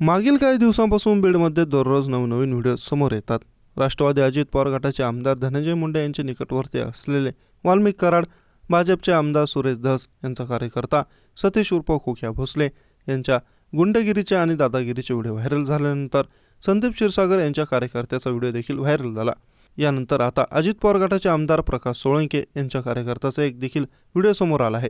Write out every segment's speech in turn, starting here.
मागील काही दिवसांपासून बीडमध्ये दररोज नवनवीन व्हिडिओ समोर येतात. राष्ट्रवादी अजित पवार गटाचे आमदार धनंजय मुंडे यांचे निकटवर्ती असलेले वाल्मिक कराड भाजपचे आमदार सुरेश धस यांचा कार्यकर्ता सतीश उर्फ खोक्या भोसले यांच्या गुंडगिरीचे आणि दादागिरीचे व्हिडिओ व्हायरल झाल्यानंतर संदीप क्षीरसागर यांच्या कार्यकर्त्याचा व्हिडिओ देखील व्हायरल झाला. यानंतर आता अजित पवार गटाचे आमदार प्रकाश सोळंके यांच्या कार्यकर्त्याचा एक देखील व्हिडिओ समोर आला आहे.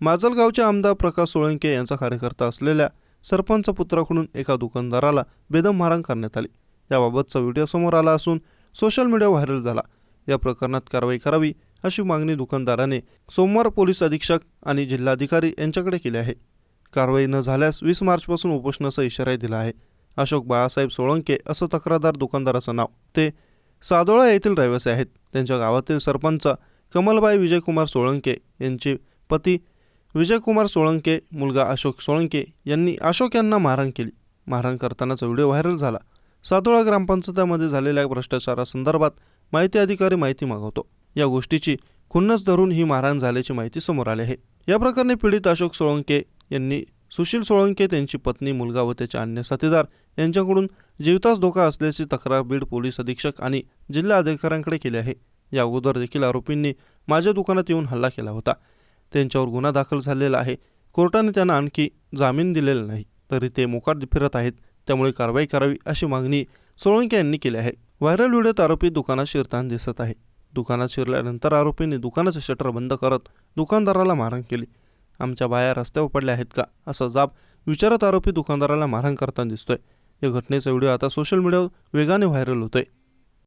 माजलगावचे आमदार प्रकाश सोळंके यांचा कार्यकर्ता असलेल्या सरपंच पुत्राकडून एका दुकानदाराला बेदम मारहाण करण्यात आली. याबाबतचा व्हिडिओ समोर आला असून सोशल मीडिया व्हायरल झाला. या प्रकरणात कारवाई करावी अशी मागणी दुकानदाराने सोमवार पोलीस अधीक्षक आणि जिल्हाधिकारी यांच्याकडे केली आहे. कारवाई न झाल्यास वीस मार्चपासून उपोषणाचा इशाराही दिला आहे. अशोक बाळासाहेब सोळंके असं तक्रारदार दुकानदाराचं नाव. ते सादोळा येथील रहिवासी आहेत. त्यांच्या गावातील सरपंच कमलबाई विजयकुमार सोळंके यांचे पती विजयकुमार सोळंके मुलगा अशोक सोळंके यांनी अशोक यांना मारहाण केली. मारहाण करतानाचा व्हिडिओ व्हायरल झाला. सातोळा ग्रामपंचायतीमध्ये झालेल्या भ्रष्टाचारासंदर्भात माहिती अधिकारी माहिती मागवतो. या गोष्टीची खुन्नस धरून ही मारहाण झाल्याची माहिती समोर आली आहे. या प्रकरणी पीडित अशोक सोळंके यांनी सुशील सोळंके त्यांची पत्नी मुलगा व त्याचे अन्य साथीदार यांच्याकडून जीवितास धोका असल्याची तक्रार बीड पोलीस अधीक्षक आणि जिल्हा अधिकाऱ्यांकडे केली आहे. या अगोदर देखील आरोपींनी माझ्या दुकानात येऊन हल्ला केला होता. त्यांच्यावर गुन्हा दाखल झालेला आहे. कोर्टाने त्यांना आणखी जामीन दिलेला नाही. तरी ते मोकाट फिरत आहेत. त्यामुळे कारवाई करावी अशी मागणी सोळंके यांनी केली आहे. व्हायरल व्हिडिओत आरोपी दुकानात शिरताना दिसत आहे. दुकानात शिरल्यानंतर आरोपींनी दुकानाचं शटर बंद करत दुकानदाराला मारहाण केली. आमच्या बाया रस्त्यावर पडल्या आहेत का? असा जाब विचारत आरोपी दुकानदाराला मारहाण करताना दिसतोय. या घटनेचा व्हिडिओ आता सोशल मीडियावर वेगाने व्हायरल होतोय.